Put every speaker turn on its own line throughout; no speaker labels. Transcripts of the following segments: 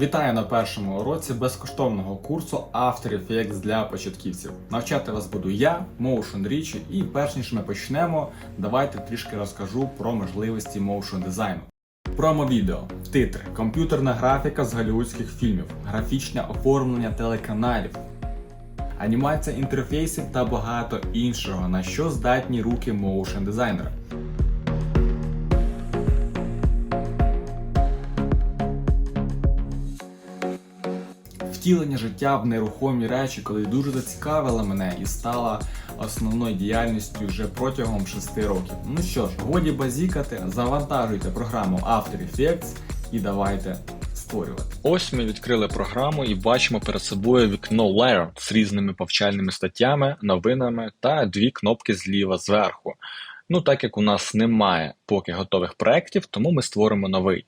Вітаю на першому уроці безкоштовного курсу After Effects для початківців. Навчати вас буду я, Motion Rich, і перш ніж ми почнемо, давайте трішки розкажу про можливості моушн дизайну. Промо-відео, титри, комп'ютерна графіка з голлівудських фільмів, графічне оформлення телеканалів, анімація інтерфейсів та багато іншого, на що здатні руки моушн дизайнера. Втілення життя в нерухомі речі, коли дуже зацікавила мене і стала основною діяльністю вже протягом 6 років. Ну що ж, годі базікати, завантажуйте програму After Effects і давайте.
Ось ми відкрили програму і бачимо перед собою вікно Layer з різними повчальними статтями, новинами та дві кнопки зліва зверху. Ну, так як у нас немає поки готових проєктів, тому ми створимо новий.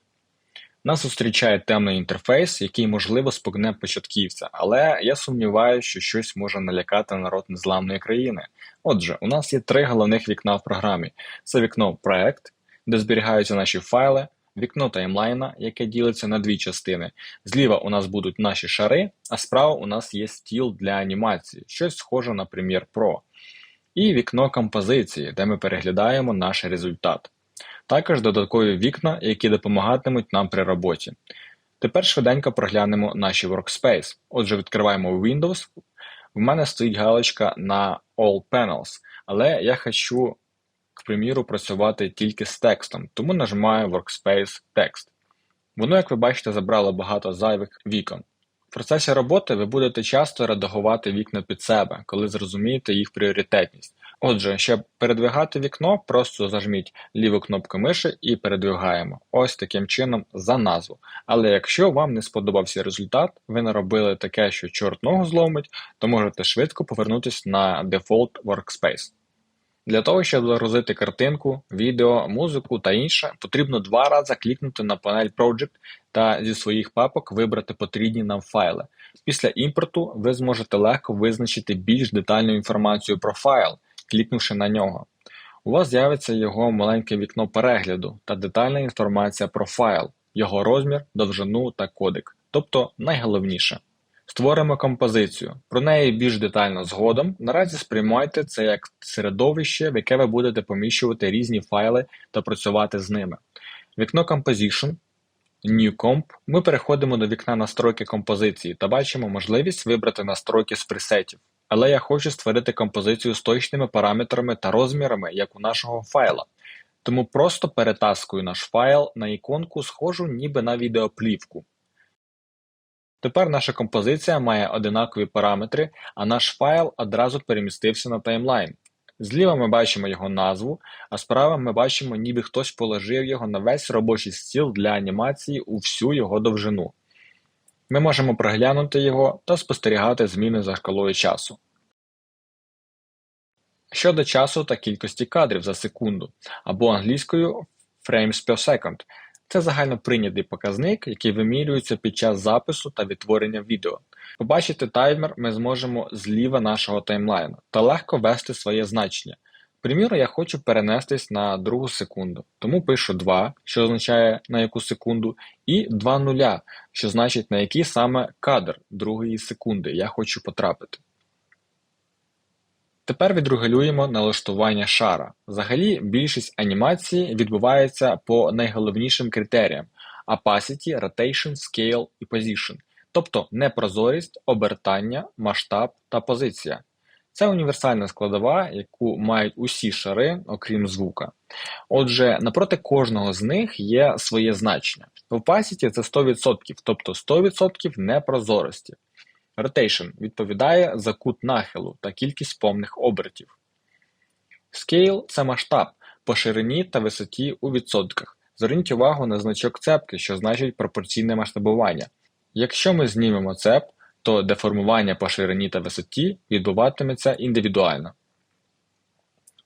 Нас зустрічає темний інтерфейс, який можливо спугне початківця, але я сумніваюся, що щось може налякати народ незламної країни. Отже, у нас є три головних вікна в програмі: це вікно проект, де зберігаються наші файли, вікно таймлайна, яке ділиться на дві частини. Зліва у нас будуть наші шари, а справа у нас є стіл для анімації, щось схоже на Premiere Pro. І вікно композиції, де ми переглядаємо наш результат. Також додаткові вікна, які допомагатимуть нам при роботі. Тепер швиденько проглянемо наші Workspace. Отже, відкриваємо Windows. В мене стоїть галочка на All Panels, але я хочу, к приміру, працювати тільки з текстом, тому нажимаю Workspace Text. Воно, як ви бачите, забрало багато зайвих вікон. В процесі роботи ви будете часто редагувати вікна під себе, коли зрозумієте їх пріоритетність. Отже, щоб передвигати вікно, просто зажміть ліву кнопку миші і передвигаємо. Ось таким чином за назву. Але якщо вам не сподобався результат, ви наробили таке, що чорт ногу зломить, то можете швидко повернутися на Default Workspace. Для того, щоб загрузити картинку, відео, музику та інше, потрібно два рази клікнути на панель Project та зі своїх папок вибрати потрібні нам файли. Після імпорту ви зможете легко визначити більш детальну інформацію про файл, клікнувши на нього. У вас з'явиться його маленьке вікно перегляду та детальна інформація про файл, його розмір, довжину та кодек, тобто найголовніше. Створимо композицію. Про неї більш детально згодом. Наразі сприймайте це як середовище, в яке ви будете поміщувати різні файли та працювати з ними. Вікно Composition, New Comp. Ми переходимо до вікна настройки композиції та бачимо можливість вибрати настройки з пресетів. Але я хочу створити композицію з точними параметрами та розмірами, як у нашого файла. Тому просто перетаскую наш файл на іконку, схожу ніби на відеоплівку. Тепер наша композиція має одинакові параметри, а наш файл одразу перемістився на таймлайн. Зліва ми бачимо його назву, а справа ми бачимо, ніби хтось положив його на весь робочий стіл для анімації у всю його довжину. Ми можемо проглянути його та спостерігати зміни за шкалою часу. Щодо часу та кількості кадрів за секунду, або англійською frames per second – це загальноприйнятий показник, який вимірюється під час запису та відтворення відео. Побачити таймер ми зможемо зліва нашого таймлайну та легко ввести своє значення. Приміру, я хочу перенестись на другу секунду, тому пишу 2, що означає на яку секунду, і 2 нуля, що значить на який саме кадр другої секунди я хочу потрапити. Тепер відрегулюємо налаштування шара. Взагалі, більшість анімації відбувається по найголовнішим критеріям Opacity, Rotation, Scale і Position, тобто непрозорість, обертання, масштаб та позиція. Це універсальна складова, яку мають усі шари, окрім звука. Отже, напроти кожного з них є своє значення. В Opacity – це 100%, тобто 100% непрозорості. Rotation відповідає за кут нахилу та кількість повних обертів. Scale – це масштаб по ширині та висоті у відсотках. Зверніть увагу на значок цепки, що значить пропорційне масштабування. Якщо ми знімемо цеп, то деформування по ширині та висоті відбуватиметься індивідуально.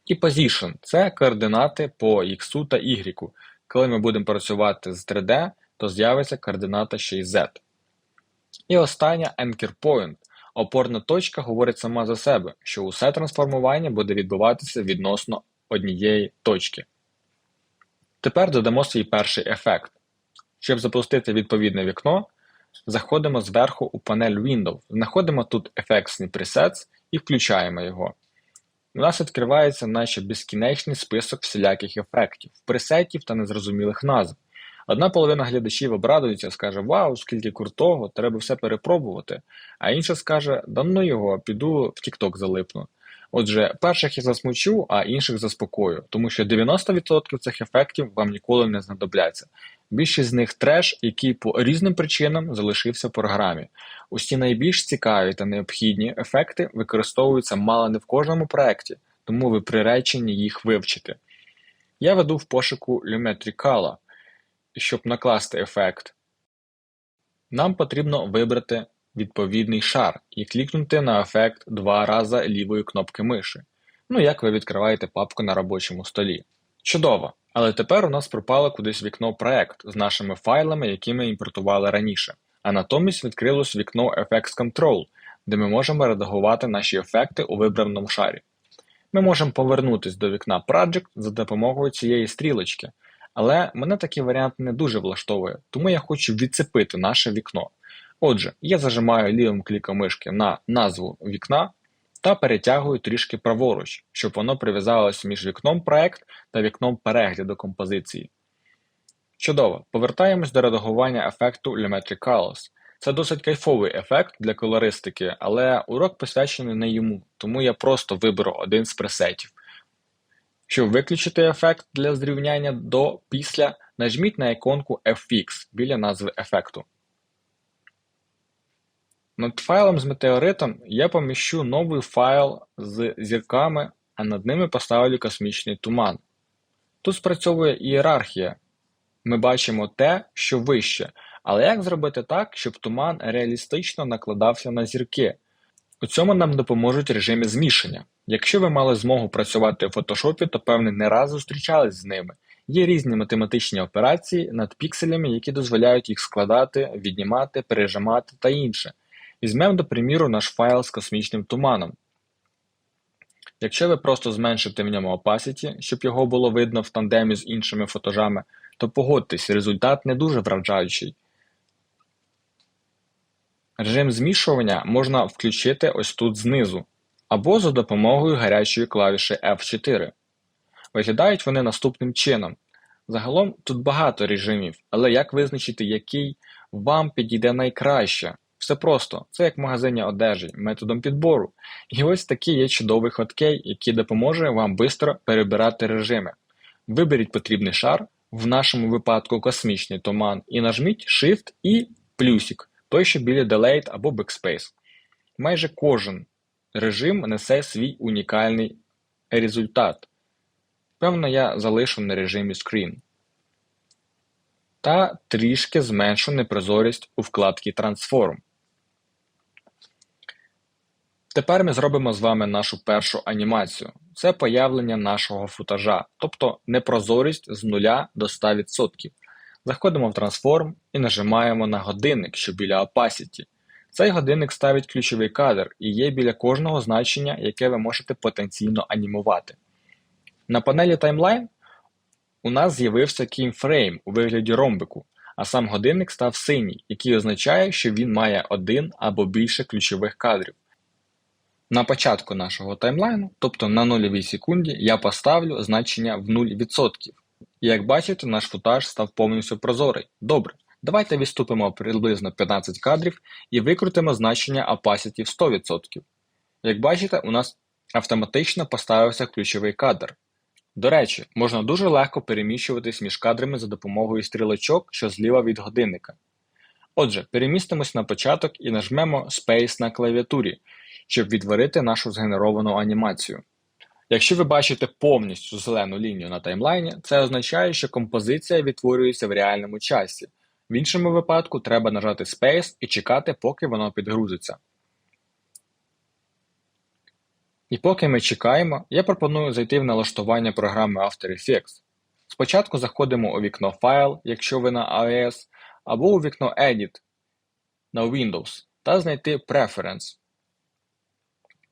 І Position – це координати по X та Y. Коли ми будемо працювати з 3D, то з'явиться координата ще й Z. І остання Anchor Point. Опорна точка говорить сама за себе, що усе трансформування буде відбуватися відносно однієї точки. Тепер додамо свій перший ефект. Щоб запустити відповідне вікно, Заходимо зверху у панель Windows, знаходимо тут ефектний Presets і включаємо його. У нас відкривається наче безкінечний список всіляких ефектів, пресетів та незрозумілих назв. Одна половина глядачів обрадується, скаже Вау, скільки крутого, треба все перепробувати. А інша скаже, да ну його, піду в TikTok залипну. Отже, перших я засмучу, а інших заспокою, тому що 90% цих ефектів вам ніколи не знадобляться. Більшість з них треш, який по різним причинам залишився в програмі. Усі найбільш цікаві та необхідні ефекти використовуються мало не в кожному проєкті, тому ви приречені їх вивчити. Я веду в пошуку Lumetricala, і щоб накласти ефект. Нам потрібно вибрати відповідний шар і клікнути на ефект два рази лівої кнопки миші. Ну, як ви відкриваєте папку на робочому столі. Чудово! Але тепер у нас пропало кудись вікно проект з нашими файлами, які ми імпортували раніше. А натомість відкрилось вікно FX Control, де ми можемо редагувати наші ефекти у вибраному шарі. Ми можемо повернутися до вікна Project за допомогою цієї стрілочки, але мене такий варіант не дуже влаштовує, тому я хочу відцепити наше вікно. Отже, я зажимаю лівим кліком мишки на назву вікна та перетягую трішки праворуч, щоб воно прив'язалося між вікном проект та вікном перегляду композиції. Чудово, повертаємось до редагування ефекту Lumetri Colors. Це досить кайфовий ефект для колористики, але урок посвячений не йому, тому я просто виберу один з пресетів. Щоб виключити ефект для зрівняння до після, нажміть на іконку FX біля назви ефекту. Над файлом з метеоритом я поміщу новий файл з зірками, а над ними поставлю космічний туман. Тут спрацьовує ієрархія. Ми бачимо те, що вище, але як зробити так, щоб туман реалістично накладався на зірки? У цьому нам допоможуть режими змішання. Якщо ви мали змогу працювати в фотошопі, то певне не раз зустрічались з ними. Є різні математичні операції над пікселями, які дозволяють їх складати, віднімати, пережимати та інше. Візьмемо, до приміру, наш файл з космічним туманом. Якщо ви просто зменшите в ньому opacity, щоб його було видно в тандемі з іншими фотожами, то погодьтесь, результат не дуже вражаючий. Режим змішування можна включити ось тут знизу, або за допомогою гарячої клавіші F4. Виглядають вони наступним чином. Загалом тут багато режимів, але як визначити, який вам підійде найкраще? Все просто, це як магазині одежі, методом підбору. І ось такий є чудовий хоткей, який допоможе вам швидко перебирати режими. Виберіть потрібний шар, в нашому випадку космічний туман, і нажміть Shift і плюсик, той, що біля Delayed або Backspace. Майже кожен режим несе свій унікальний результат. Певно, я залишу на режимі Screen. Та трішки зменшу непрозорість у вкладці Transform. Тепер ми зробимо з вами нашу першу анімацію. Це появлення нашого футажа, тобто непрозорість з 0 до 100%. Заходимо в Transform і нажимаємо на годинник, що біля Opacity. Цей годинник ставить ключовий кадр і є біля кожного значення, яке ви можете потенційно анімувати. На панелі Timeline у нас з'явився кімфрейм у вигляді ромбику, а сам годинник став синій, який означає, що він має один або більше ключових кадрів. На початку нашого таймлайну, тобто на нульовій секунді, я поставлю значення в 0%. І як бачите, наш футаж став повністю прозорий. Добре. Давайте відступимо приблизно 15 кадрів і викрутимо значення opacity в 100%. Як бачите, у нас автоматично поставився ключовий кадр. До речі, можна дуже легко переміщуватись між кадрами за допомогою стрілочок, що зліва від годинника. Отже, перемістимось на початок і нажмемо Space на клавіатурі, щоб відтворити нашу згенеровану анімацію. Якщо ви бачите повністю зелену лінію на таймлайні, це означає, що композиція відтворюється в реальному часі. В іншому випадку треба нажати Space і чекати, поки воно підгрузиться. І поки ми чекаємо, я пропоную зайти в налаштування програми After Effects. Спочатку заходимо у вікно Файл, якщо ви на iOS, або у вікно Edit на Windows та знайти Preference.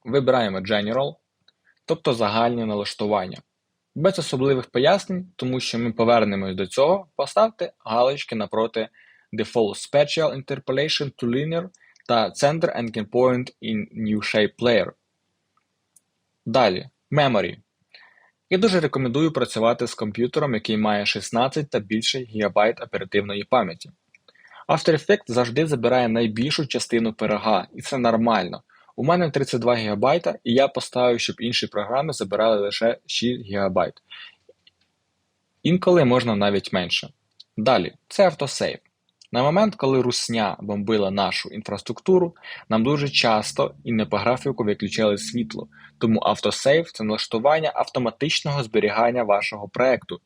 Вибираємо General, тобто загальні налаштування. Без особливих пояснень, тому що ми повернемось до цього, поставте галочки напроти Default Special Interpolation to Linear та Center and Point in New Shape Layer. Далі. Memory. Я дуже рекомендую працювати з комп'ютером, який має 16 та більше ГБ оперативної пам'яті. After Effects завжди забирає найбільшу частину пирога, і це нормально. У мене 32 ГБ, і я поставив, щоб інші програми забирали лише 6 ГБ. Інколи можна навіть менше. Далі, це автосейв. На момент, коли русня бомбила нашу інфраструктуру, нам дуже часто і не по графіку виключали світло, тому автосейв це налаштування автоматичного зберігання вашого проекту,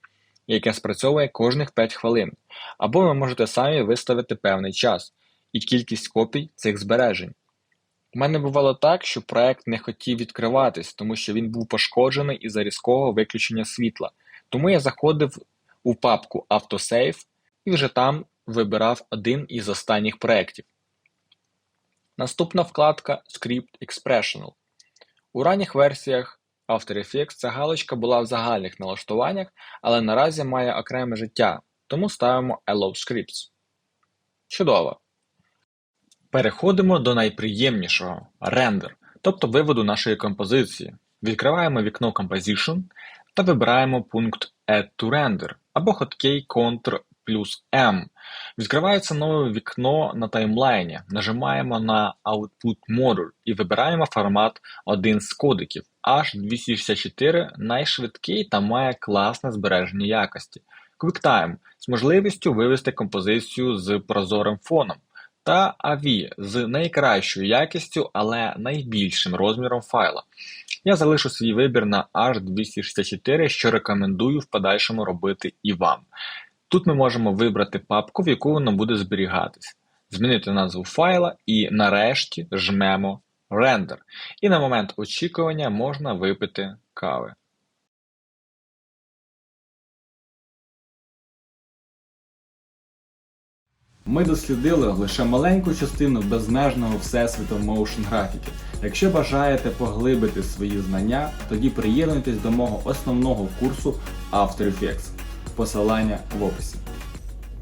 яке спрацьовує кожних 5 хвилин. Або ви можете самі виставити певний час і кількість копій цих збережень. У мене бувало так, що проект не хотів відкриватись, тому що він був пошкоджений із-за різкого виключення світла. Тому я заходив у папку Автосейв і вже там вибирав один із останніх проєктів. Наступна вкладка Script Expressional. У ранніх версіях After Effects ця галочка була в загальних налаштуваннях, але наразі має окреме життя, тому ставимо Allow Scripts. Чудово! Переходимо до найприємнішого рендер, тобто виводу нашої композиції. Відкриваємо вікно Composition та вибираємо пункт Add to Render або хоткей Ctrl плюс M. Відкривається нове вікно на таймлайні. Нажимаємо на Output модуль і вибираємо формат один з кодиків. H264 найшвидкий та має класне збереження якості. QuickTime з можливістю вивести композицію з прозорим фоном. Та AVI з найкращою якістю, але найбільшим розміром файла. Я залишу свій вибір на H264, що рекомендую в подальшому робити і вам. Тут ми можемо вибрати папку, в яку воно буде зберігатись, змінити назву файла і нарешті жмемо Render. І на момент очікування можна випити кави.
Ми дослідили лише маленьку частину безмежного всесвіту моушн графіки. Якщо бажаєте поглибити свої знання, тоді приєднуйтесь до мого основного курсу After Effects. Посилання в описі.